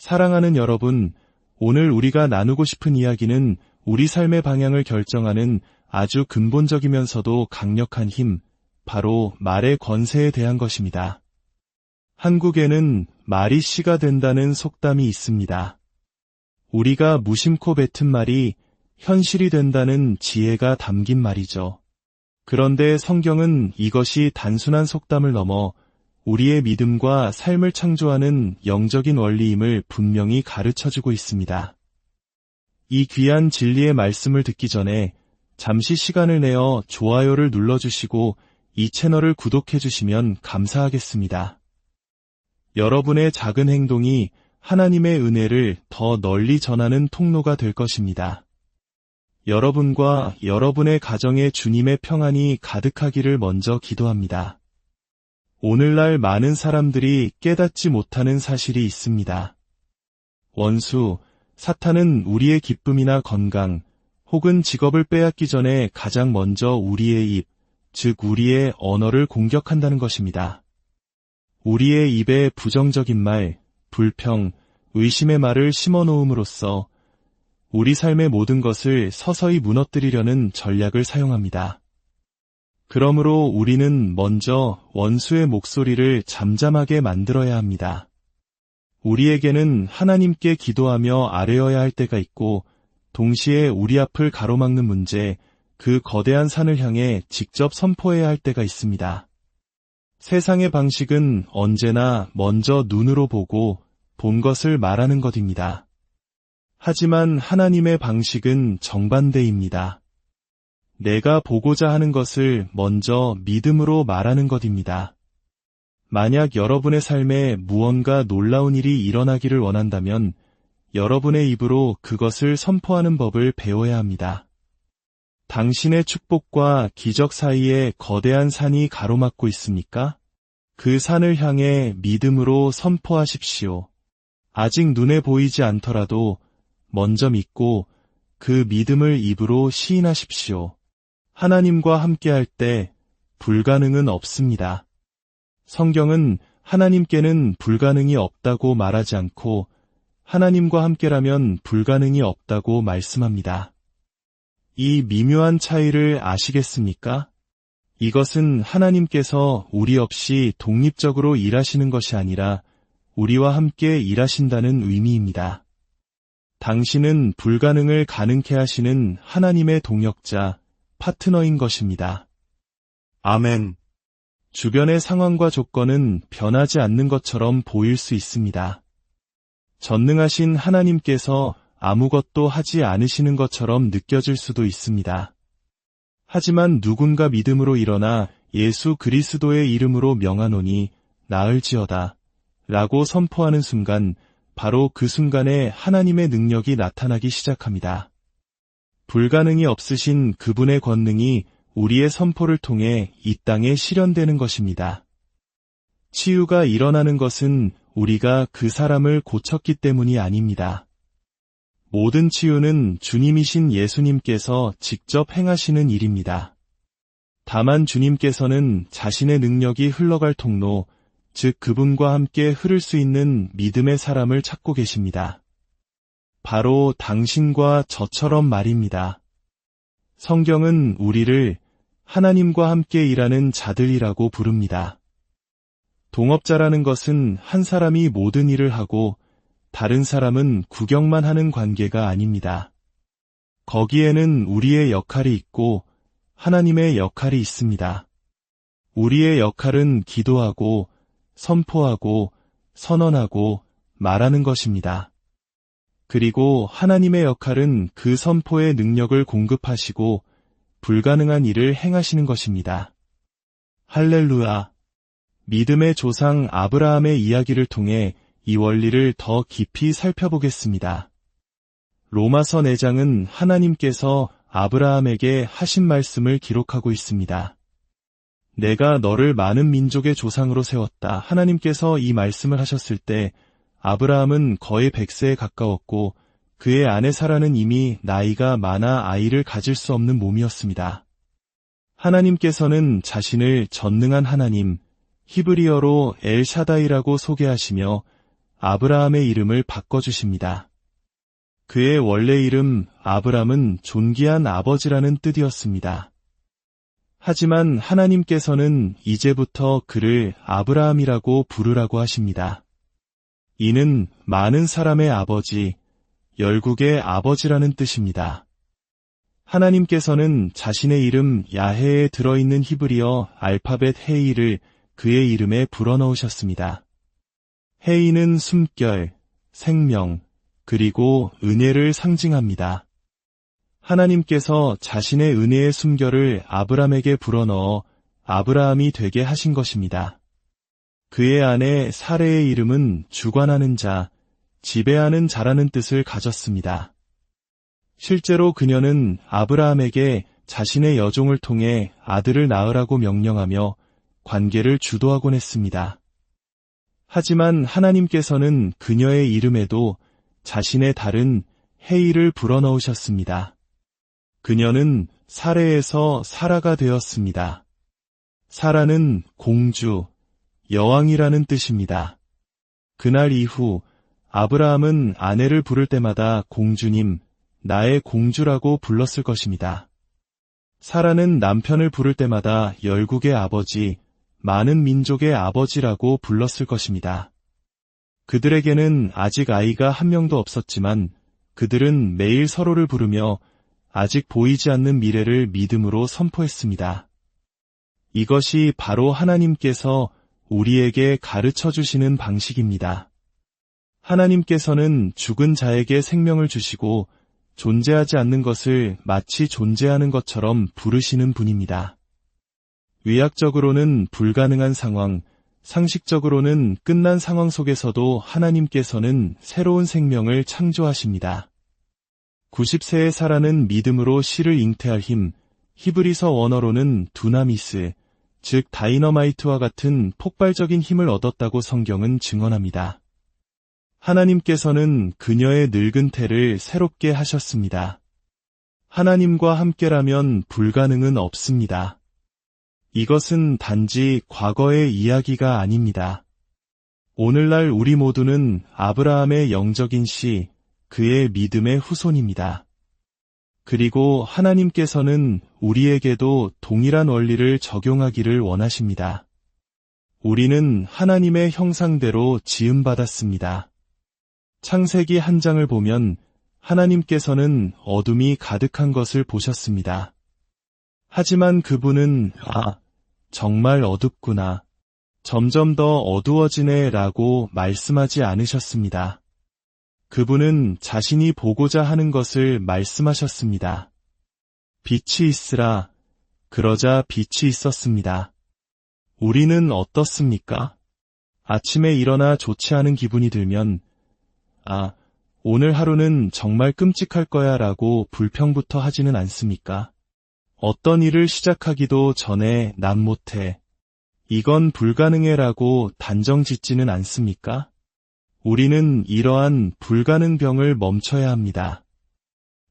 사랑하는 여러분, 오늘 우리가 나누고 싶은 이야기는 우리 삶의 방향을 결정하는 아주 근본적이면서도 강력한 힘, 바로 말의 권세에 대한 것입니다. 한국에는 말이 씨가 된다는 속담이 있습니다. 우리가 무심코 뱉은 말이 현실이 된다는 지혜가 담긴 말이죠. 그런데 성경은 이것이 단순한 속담을 넘어 우리의 믿음과 삶을 창조하는 영적인 원리임을 분명히 가르쳐 주고 있습니다. 이 귀한 진리의 말씀을 듣기 전에 잠시 시간을 내어 좋아요를 눌러주시고 이 채널을 구독해 주시면 감사하겠습니다. 여러분의 작은 행동이 하나님의 은혜를 더 널리 전하는 통로가 될 것입니다. 여러분과 여러분의 가정에 주님의 평안이 가득하기를 먼저 기도합니다. 오늘날 많은 사람들이 깨닫지 못하는 사실이 있습니다. 원수, 사탄은 우리의 기쁨이나 건강, 혹은 직업을 빼앗기 전에 가장 먼저 우리의 입, 즉 우리의 언어를 공격한다는 것입니다. 우리의 입에 부정적인 말, 불평, 의심의 말을 심어 놓음으로써 우리 삶의 모든 것을 서서히 무너뜨리려는 전략을 사용합니다. 그러므로 우리는 먼저 원수의 목소리를 잠잠하게 만들어야 합니다. 우리에게는 하나님께 기도하며 아뢰어야 할 때가 있고 동시에 우리 앞을 가로막는 문제, 그 거대한 산을 향해 직접 선포해야 할 때가 있습니다. 세상의 방식은 언제나 먼저 눈으로 보고 본 것을 말하는 것입니다. 하지만 하나님의 방식은 정반대입니다. 내가 보고자 하는 것을 먼저 믿음으로 말하는 것입니다. 만약 여러분의 삶에 무언가 놀라운 일이 일어나기를 원한다면 여러분의 입으로 그것을 선포하는 법을 배워야 합니다. 당신의 축복과 기적 사이에 거대한 산이 가로막고 있습니까? 그 산을 향해 믿음으로 선포하십시오. 아직 눈에 보이지 않더라도 먼저 믿고 그 믿음을 입으로 시인하십시오. 하나님과 함께할 때 불가능은 없습니다. 성경은 하나님께는 불가능이 없다고 말하지 않고 하나님과 함께라면 불가능이 없다고 말씀합니다. 이 미묘한 차이를 아시겠습니까? 이것은 하나님께서 우리 없이 독립적으로 일하시는 것이 아니라 우리와 함께 일하신다는 의미입니다. 당신은 불가능을 가능케 하시는 하나님의 동역자, 파트너인 것입니다. 아멘. 주변의 상황과 조건은 변하지 않는 것처럼 보일 수 있습니다. 전능하신 하나님께서 아무것도 하지 않으시는 것처럼 느껴질 수도 있습니다. 하지만 누군가 믿음으로 일어나 예수 그리스도의 이름으로 명하노니 나을지어다 라고 선포하는 순간 바로 그 순간에 하나님의 능력이 나타나기 시작합니다. 불가능이 없으신 그분의 권능이 우리의 선포를 통해 이 땅에 실현되는 것입니다. 치유가 일어나는 것은 우리가 그 사람을 고쳤기 때문이 아닙니다. 모든 치유는 주님이신 예수님께서 직접 행하시는 일입니다. 다만 주님께서는 자신의 능력이 흘러갈 통로, 즉 그분과 함께 흐를 수 있는 믿음의 사람을 찾고 계십니다. 바로 당신과 저처럼 말입니다. 성경은 우리를 하나님과 함께 일하는 자들이라고 부릅니다. 동업자라는 것은 한 사람이 모든 일을 하고 다른 사람은 구경만 하는 관계가 아닙니다. 거기에는 우리의 역할이 있고 하나님의 역할이 있습니다. 우리의 역할은 기도하고 선포하고 선언하고 말하는 것입니다. 그리고 하나님의 역할은 그 선포의 능력을 공급하시고 불가능한 일을 행하시는 것입니다. 할렐루야. 믿음의 조상 아브라함의 이야기를 통해 이 원리를 더 깊이 살펴보겠습니다. 로마서 4장은 하나님께서 아브라함에게 하신 말씀을 기록하고 있습니다. 내가 너를 많은 민족의 조상으로 세웠다. 하나님께서 이 말씀을 하셨을 때 아브라함은 거의 100세에 가까웠고 그의 아내 사라는 이미 나이가 많아 아이를 가질 수 없는 몸이었습니다. 하나님께서는 자신을 전능한 하나님, 히브리어로 엘샤다이라고 소개하시며 아브라함의 이름을 바꿔주십니다. 그의 원래 이름 아브람은 존귀한 아버지라는 뜻이었습니다. 하지만 하나님께서는 이제부터 그를 아브라함이라고 부르라고 하십니다. 이는 많은 사람의 아버지, 열국의 아버지라는 뜻입니다. 하나님께서는 자신의 이름 야해에 들어있는 히브리어 알파벳 헤이를 그의 이름에 불어넣으셨습니다. 헤이는 숨결, 생명, 그리고 은혜를 상징합니다. 하나님께서 자신의 은혜의 숨결을 아브람에게 불어넣어 아브라함이 되게 하신 것입니다. 그의 아내 사레의 이름은 주관하는 자, 지배하는 자라는 뜻을 가졌습니다. 실제로 그녀는 아브라함에게 자신의 여종을 통해 아들을 낳으라고 명령하며 관계를 주도하곤 했습니다. 하지만 하나님께서는 그녀의 이름에도 자신의 다른 헤이를 불어넣으셨습니다. 그녀는 사레에서 사라가 되었습니다. 사라는 공주, 여왕이라는 뜻입니다. 그날 이후 아브라함은 아내를 부를 때마다 공주님, 나의 공주라고 불렀을 것입니다. 사라는 남편을 부를 때마다 열국의 아버지, 많은 민족의 아버지라고 불렀을 것입니다. 그들에게는 아직 아이가 한 명도 없었지만 그들은 매일 서로를 부르며 아직 보이지 않는 미래를 믿음으로 선포했습니다. 이것이 바로 하나님께서 우리에게 가르쳐 주시는 방식입니다. 하나님께서는 죽은 자에게 생명을 주시고 존재하지 않는 것을 마치 존재하는 것처럼 부르시는 분입니다. 위약적으로는 불가능한 상황, 상식적으로는 끝난 상황 속에서도 하나님께서는 새로운 생명을 창조하십니다. 90세의 사라는 믿음으로 시를 잉태할 힘, 히브리서 원어로는 두나미스, 즉 다이너마이트와 같은 폭발적인 힘을 얻었다고 성경은 증언합니다. 하나님께서는 그녀의 늙은 태를 새롭게 하셨습니다. 하나님과 함께라면 불가능은 없습니다. 이것은 단지 과거의 이야기가 아닙니다. 오늘날 우리 모두는 아브라함의 영적인 시, 그의 믿음의 후손입니다. 그리고 하나님께서는 우리에게도 동일한 원리를 적용하기를 원하십니다. 우리는 하나님의 형상대로 지음받았습니다. 창세기 한 장을 보면 하나님께서는 어둠이 가득한 것을 보셨습니다. 하지만 그분은 아, 정말 어둡구나. 점점 더 어두워지네 라고 말씀하지 않으셨습니다. 그분은 자신이 보고자 하는 것을 말씀하셨습니다. 빛이 있으라. 그러자 빛이 있었습니다. 우리는 어떻습니까? 아침에 일어나 좋지 않은 기분이 들면, 아, 오늘 하루는 정말 끔찍할 거야 라고 불평부터 하지는 않습니까? 어떤 일을 시작하기도 전에 난 못해. 이건 불가능해 라고 단정 짓지는 않습니까? 우리는 이러한 불가능병을 멈춰야 합니다.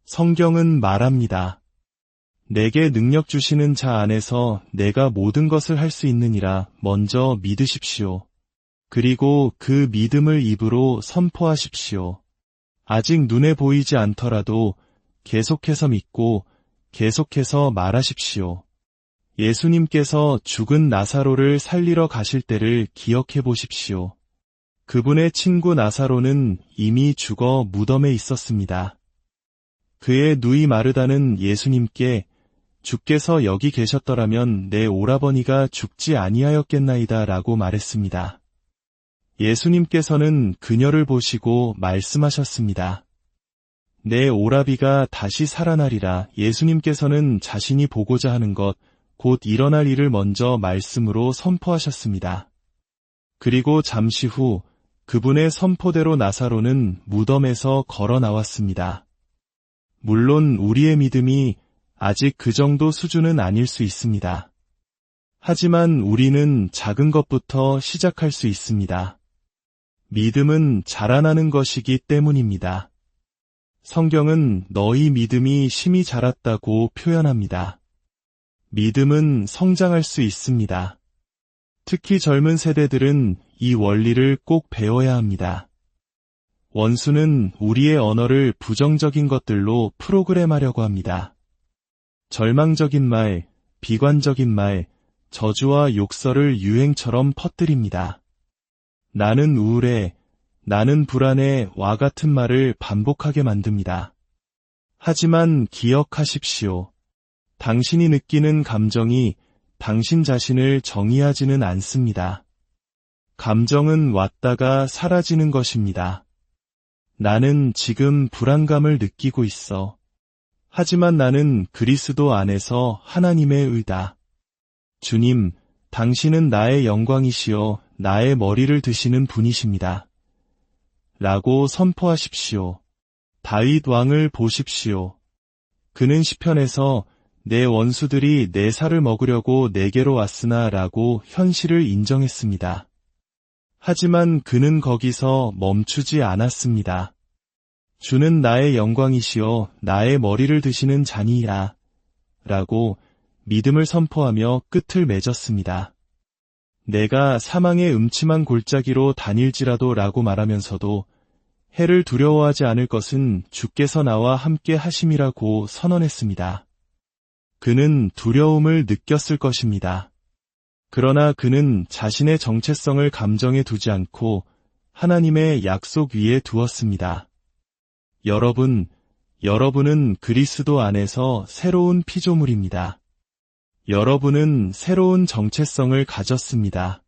성경은 말합니다. 내게 능력 주시는 자 안에서 내가 모든 것을 할 수 있느니라 먼저 믿으십시오. 그리고 그 믿음을 입으로 선포하십시오. 아직 눈에 보이지 않더라도 계속해서 믿고 계속해서 말하십시오. 예수님께서 죽은 나사로를 살리러 가실 때를 기억해 보십시오. 그분의 친구 나사로는 이미 죽어 무덤에 있었습니다. 그의 누이 마르다는 예수님께 주께서 여기 계셨더라면 내 오라버니가 죽지 아니하였겠나이다 라고 말했습니다. 예수님께서는 그녀를 보시고 말씀하셨습니다. 내 오라비가 다시 살아나리라 예수님께서는 자신이 보고자 하는 것, 곧 일어날 일을 먼저 말씀으로 선포하셨습니다. 그리고 잠시 후 그분의 선포대로 나사로는 무덤에서 걸어 나왔습니다. 물론 우리의 믿음이 아직 그 정도 수준은 아닐 수 있습니다. 하지만 우리는 작은 것부터 시작할 수 있습니다. 믿음은 자라나는 것이기 때문입니다. 성경은 너희 믿음이 심히 자랐다고 표현합니다. 믿음은 성장할 수 있습니다. 특히 젊은 세대들은 이 원리를 꼭 배워야 합니다. 원수는 우리의 언어를 부정적인 것들로 프로그램하려고 합니다. 절망적인 말, 비관적인 말, 저주와 욕설을 유행처럼 퍼뜨립니다. 나는 우울해, 나는 불안해 와 같은 말을 반복하게 만듭니다. 하지만 기억하십시오. 당신이 느끼는 감정이 당신 자신을 정의하지는 않습니다. 감정은 왔다가 사라지는 것입니다. 나는 지금 불안감을 느끼고 있어. 하지만 나는 그리스도 안에서 하나님의 의다. 주님, 당신은 나의 영광이시여 나의 머리를 드시는 분이십니다. 라고 선포하십시오. 다윗 왕을 보십시오. 그는 시편에서 내 원수들이 내 살을 먹으려고 내게로 왔으나 라고 현실을 인정했습니다. 하지만 그는 거기서 멈추지 않았습니다. 주는 나의 영광이시여 나의 머리를 드시는 자니이라 라고 믿음을 선포하며 끝을 맺었습니다. 내가 사망의 음침한 골짜기로 다닐지라도 라고 말하면서도 해를 두려워하지 않을 것은 주께서 나와 함께 하심이라고 선언했습니다. 그는 두려움을 느꼈을 것입니다. 그러나 그는 자신의 정체성을 감정에 두지 않고 하나님의 약속 위에 두었습니다. 여러분, 여러분은 그리스도 안에서 새로운 피조물입니다. 여러분은 새로운 정체성을 가졌습니다.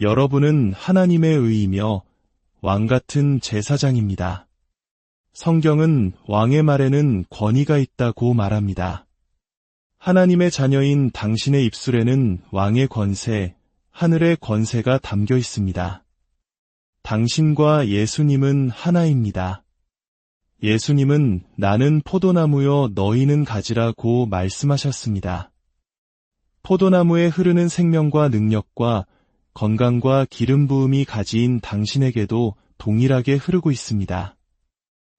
여러분은 하나님의 의이며 왕 같은 제사장입니다. 성경은 왕의 말에는 권위가 있다고 말합니다. 하나님의 자녀인 당신의 입술에는 왕의 권세, 하늘의 권세가 담겨 있습니다. 당신과 예수님은 하나입니다. 예수님은 나는 포도나무여 너희는 가지라고 말씀하셨습니다. 포도나무에 흐르는 생명과 능력과 건강과 기름 부음이 가진 당신에게도 동일하게 흐르고 있습니다.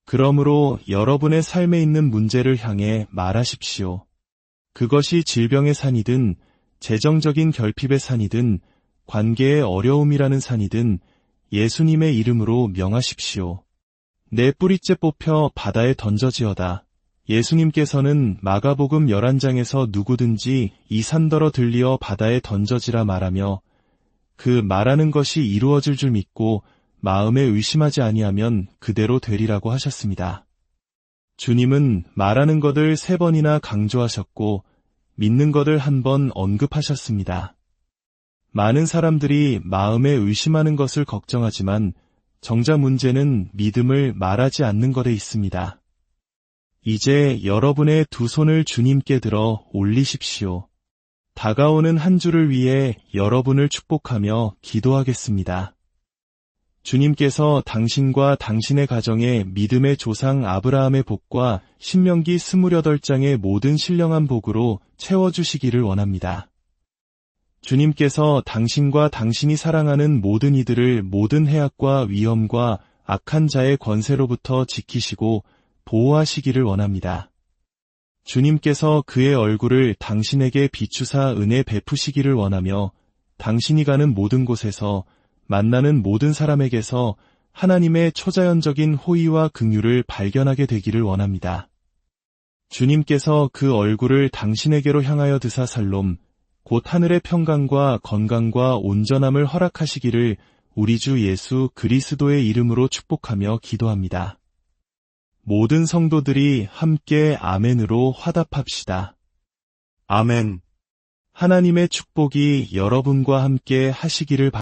그러므로 여러분의 삶에 있는 문제를 향해 말하십시오. 그것이 질병의 산이든 재정적인 결핍의 산이든 관계의 어려움이라는 산이든 예수님의 이름으로 명하십시오. 내 뿌리째 뽑혀 바다에 던져지어다. 예수님께서는 마가복음 11장에서 누구든지 이 산더러 들리어 바다에 던져지라 말하며 그 말하는 것이 이루어질 줄 믿고 마음에 의심하지 아니하면 그대로 되리라고 하셨습니다. 주님은 말하는 것을 세 번이나 강조하셨고 믿는 것을 한 번 언급하셨습니다. 많은 사람들이 마음에 의심하는 것을 걱정하지만 정작 문제는 믿음을 말하지 않는 것에 있습니다. 이제 여러분의 두 손을 주님께 들어 올리십시오. 다가오는 한 주를 위해 여러분을 축복하며 기도하겠습니다. 주님께서 당신과 당신의 가정에 믿음의 조상 아브라함의 복과 신명기 28장의 모든 신령한 복으로 채워주시기를 원합니다. 주님께서 당신과 당신이 사랑하는 모든 이들을 모든 해악과 위험과 악한 자의 권세로부터 지키시고 보호하시기를 원합니다. 주님께서 그의 얼굴을 당신에게 비추사 은혜 베푸시기를 원하며 당신이 가는 모든 곳에서 만나는 모든 사람에게서 하나님의 초자연적인 호의와 긍휼을 발견하게 되기를 원합니다. 주님께서 그 얼굴을 당신에게로 향하여 드사 살롬, 곧 하늘의 평강과 건강과 온전함을 허락하시기를 우리 주 예수 그리스도의 이름으로 축복하며 기도합니다. 모든 성도들이 함께 아멘으로 화답합시다. 아멘. 하나님의 축복이 여러분과 함께 하시기를 바랍니다.